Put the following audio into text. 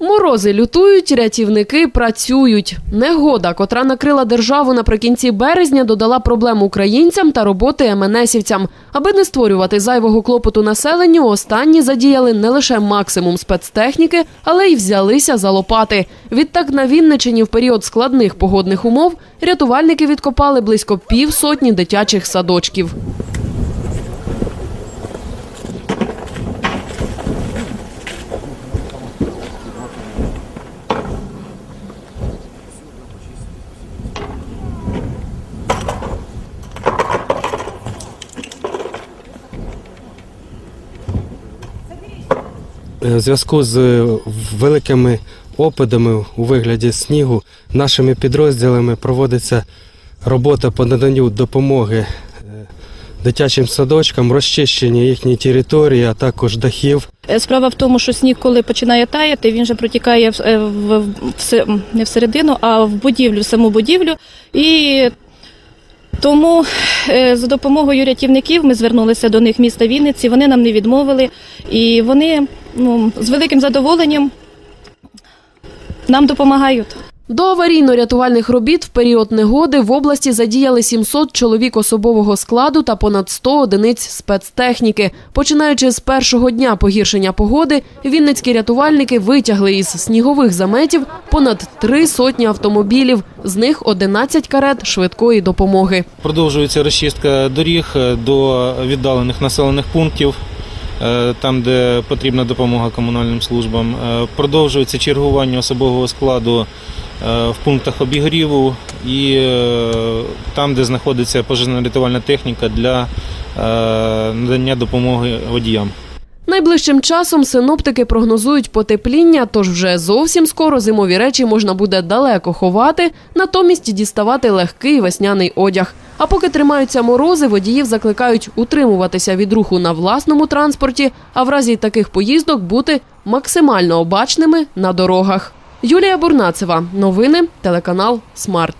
Морози лютують, рятівники працюють. Негода, котра накрила державу наприкінці березня, додала проблем українцям та роботи МНСівцям. Аби не створювати зайвого клопоту населенню, останні задіяли не лише максимум спецтехніки, але й взялися за лопати. Відтак на Вінничині в період складних погодних умов рятувальники відкопали близько півсотні дитячих садочків. В зв'язку з е, великими опадами у вигляді снігу нашими підрозділами проводиться робота по наданню допомоги е, дитячим садочкам, розчищення їхньої території, а також дахів. Е, Справа в тому, що сніг, коли починає таяти, він же протікає в, е, в, в, не всередину, а в будівлю, в саму будівлю. І тому е, за допомогою рятівників ми звернулися до них міста Вінниці. Вони нам не відмовили, і вони ну, з великим задоволенням нам допомагають. До аварійно-рятувальних робіт в період негоди в області задіяли 700 чоловік особового складу та понад 100 одиниць спецтехніки. Починаючи з першого дня погіршення погоди, вінницькі рятувальники витягли із снігових заметів понад три сотні автомобілів, з них 11 карет швидкої допомоги. Продовжується розчистка доріг е, до віддалених населених пунктів, там, де потрібна допомога комунальним службам. Е, Продовжується чергування особового складу е, в пунктах обігріву і е, там, де знаходиться пожежно-рятувальна техніка для е, надання допомоги водіям. Найближчим часом синоптики прогнозують потепління, тож вже зовсім скоро зимові речі можна буде далеко ховати, натомість діставати легкий весняний одяг. А поки тримаються морози, водіїв закликають утримуватися від руху на власному транспорті, а в разі таких поїздок бути максимально обачними на дорогах. Юлія Бурнацева, новини, телеканал Смарт.